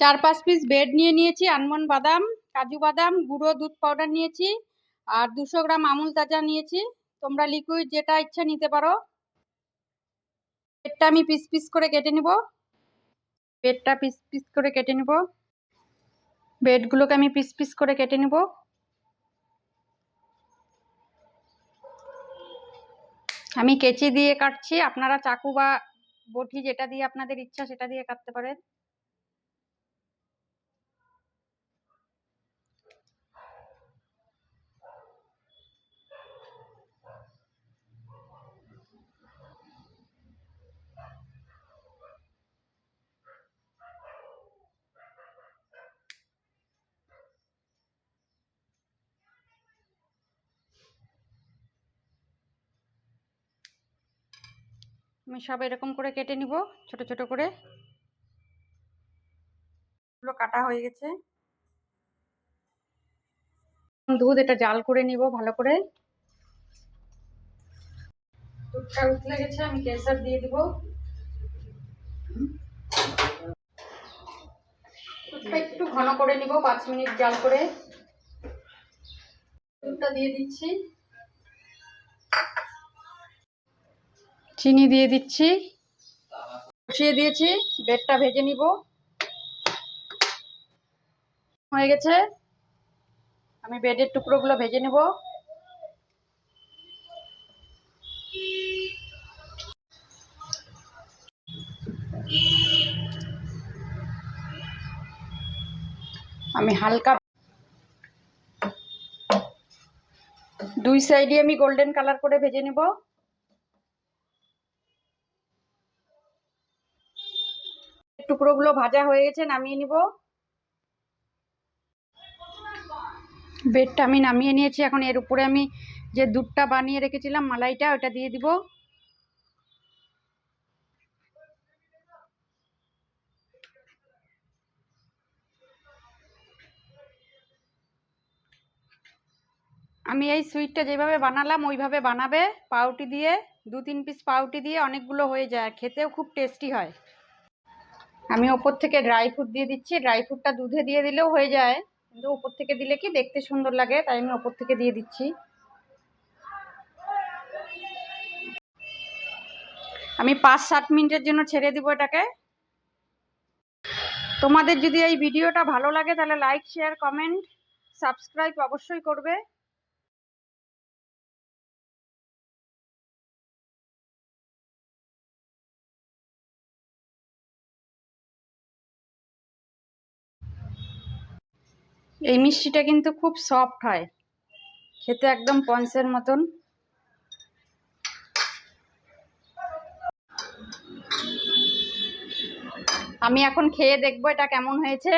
চার পাঁচ piece bread নিয়ে নিয়েছি, আনমন্ড বাদাম, কাজু বাদাম, গুঁড়ো, দুধ পাউডার নিয়েছি, আর দুশো গ্রাম আমুল তাজা নিয়েছি। তোমরা লিকুইড যেটা ইচ্ছা নিতে পারো। ব্রেডটা আমি পিস পিস করে কেটে নিব। ব্রেডটা পিস পিস করে কেটে নিব। ব্রেডগুলোকে আমি পিস পিস করে কেটে নিব। আমি কেচি দিয়ে কাটছি। আপনারা চাকু বা বটি যেটা দিয়ে আপনাদের ইচ্ছা সেটা দিয়ে কাটতে পারেন। আমি সব এরকম করে কেটে নিব ছোট ছোট করে। এগুলো কাটা হয়ে গেছে। দুধ এটা জাল করে নিব ভালো করে। দুধটা উতলে গেছে আমি কেসার দিয়ে দিব। দুধটা একটু ঘন করে নিব পাঁচ মিনিট জাল করে। দুধটা দিয়ে দিচ্ছি। চিনি দিয়ে দিচ্ছি। বসিয়ে দিয়েছি বেডটা ভেজে নিব। হয়ে গেছে। আমি বেডের টুকরোগুলো ভেজে নেব। আমি হালকা দুই সাইডে আমি গোল্ডেন কালার করে ভেজে নেব। টুকরোগুলো ভাজা হয়ে গেছে, নামিয়ে নিব। বেডটা আমি নামিয়ে নিয়েছি, এখন এর উপরে আমি যে দুধটা বানিয়ে রেখেছিলাম, মালাইটা ওটা দিয়ে দিব। আমি এই সুইটটা যেভাবে বানালাম, ওইভাবে বানাবে, পাউটি দিয়ে দু তিন পিস পাউটি দিয়ে অনেকগুলো হয়ে যায় খেতেও খুব টেস্টি হয়। আমি ওপর থেকে ড্রাই ফ্রুট দিয়ে দিচ্ছি। ড্রাই ফ্রুটটা দুধে দিয়ে দিলেও হয়ে যায়। কিন্তু ওপর থেকে দিলে কি দেখতে সুন্দর লাগে, তাই আমি ওপর থেকে দিয়ে দিচ্ছি। আমি পাঁচ সাত মিনিটের জন্য ছেড়ে দিব এটাকে। তোমাদের যদি এই ভিডিওটা ভালো লাগে, তাহলে লাইক শেয়ার কমেন্ট সাবস্ক্রাইব অবশ্যই করবে। এই মিষ্টিটা কিন্তু খুব সফট হয়। খেতে একদম পঞ্চের মতন। আমি এখন খেয়ে দেখব এটা কেমন হয়েছে।